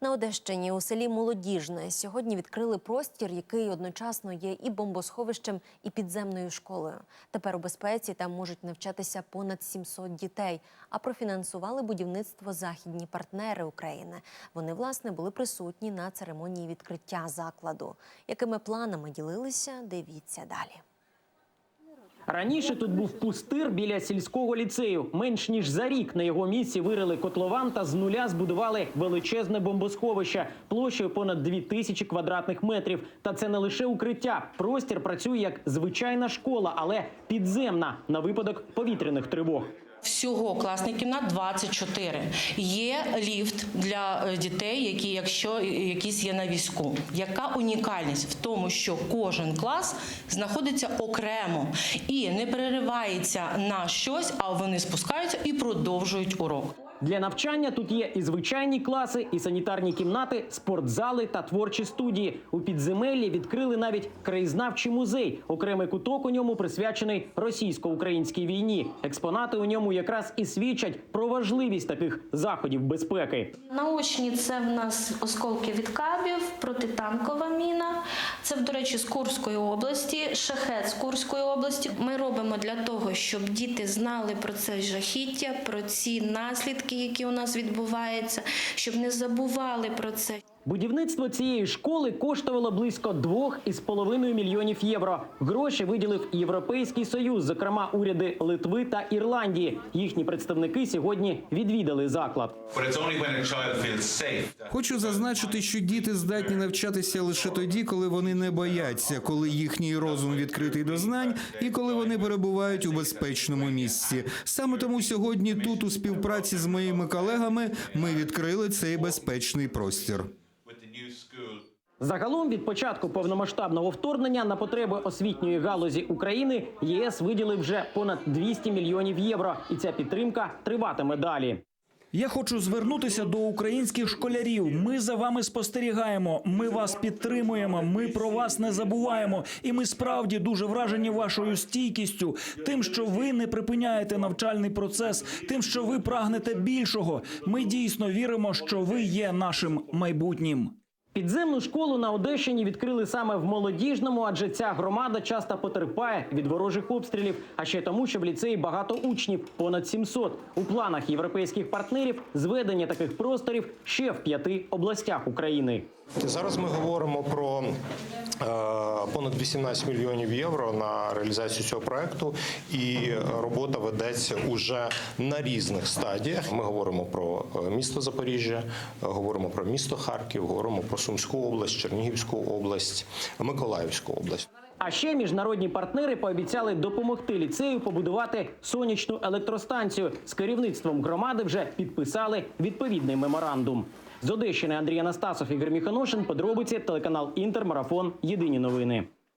На Одещині у селі Молодіжне сьогодні відкрили простір, який одночасно є і бомбосховищем, і підземною школою. Тепер у безпеці там можуть навчатися понад 700 дітей. А профінансували будівництво західні партнери України. Вони власне були присутні на церемонії відкриття закладу. Якими планами ділилися? Дивіться далі. Раніше тут був пустир біля сільського ліцею. Менш ніж за рік на його місці вирили котлован та з нуля збудували величезне бомбосховище площею понад дві тисячі квадратних метрів. Та це не лише укриття. Простір працює як звичайна школа, але підземна на випадок повітряних тривог. Всього класних кімнат 24. Є ліфт для е, дітей, які, якщо якісь є на візку. Яка унікальність в тому, що кожен клас знаходиться окремо і не переривається на щось, а вони спускаються і продовжують урок. Для навчання тут є і звичайні класи, і санітарні кімнати, спортзали та творчі студії. У підземеллі відкрили навіть краєзнавчий музей. Окремий куток у ньому присвячений російсько-українській війні. Експонати у ньому якраз і свідчать про важливість таких заходів безпеки. Наочні це в нас осколки від кабів, протитанкова міна. Це, до речі, з Курської області, шахет з Курської області. Ми робимо для того, щоб діти знали про це жахіття, про ці наслідки, які у нас відбуваються, щоб не забували про це. Будівництво цієї школи коштувало близько 2,5 мільйонів євро. Гроші виділив Європейський Союз, зокрема уряди Литви та Ірландії. Їхні представники сьогодні відвідали заклад. Хочу зазначити, що діти здатні навчатися лише тоді, коли вони не бояться, коли їхній розум відкритий до знань і коли вони перебувають у безпечному місці. Саме тому сьогодні тут, у співпраці з моїми колегами, ми відкрили цей безпечний простір. Загалом від початку повномасштабного вторгнення на потреби освітньої галузі України ЄС виділив вже понад 200 мільйонів євро, і ця підтримка триватиме далі. Я хочу звернутися до українських школярів. Ми за вами спостерігаємо. Ми вас підтримуємо. Ми про вас не забуваємо. І ми справді дуже вражені вашою стійкістю, тим, що ви не припиняєте навчальний процес, тим, що ви прагнете більшого. Ми дійсно віримо, що ви є нашим майбутнім. Підземну школу на Одещині відкрили саме в молодіжному, адже ця громада часто потерпає від ворожих обстрілів. А ще тому, що в ліцеї багато учнів, понад 700. У планах європейських партнерів зведення таких просторів ще в п'яти областях України. Зараз ми говоримо про е, понад 18 мільйонів євро на реалізацію цього проекту, і робота ведеться уже на різних стадіях. Ми говоримо про е, місто Запоріжжя, говоримо про місто Харків, говоримо про Сумську область, Чернігівську область, Миколаївську область. А ще міжнародні партнери пообіцяли допомогти ліцею побудувати сонячну електростанцію. З керівництвом громади вже підписали відповідний меморандум. З Одещини Андрій Анастасов Ігор Міханошин. Подробиці телеканал Інтермарафон. Єдині новини.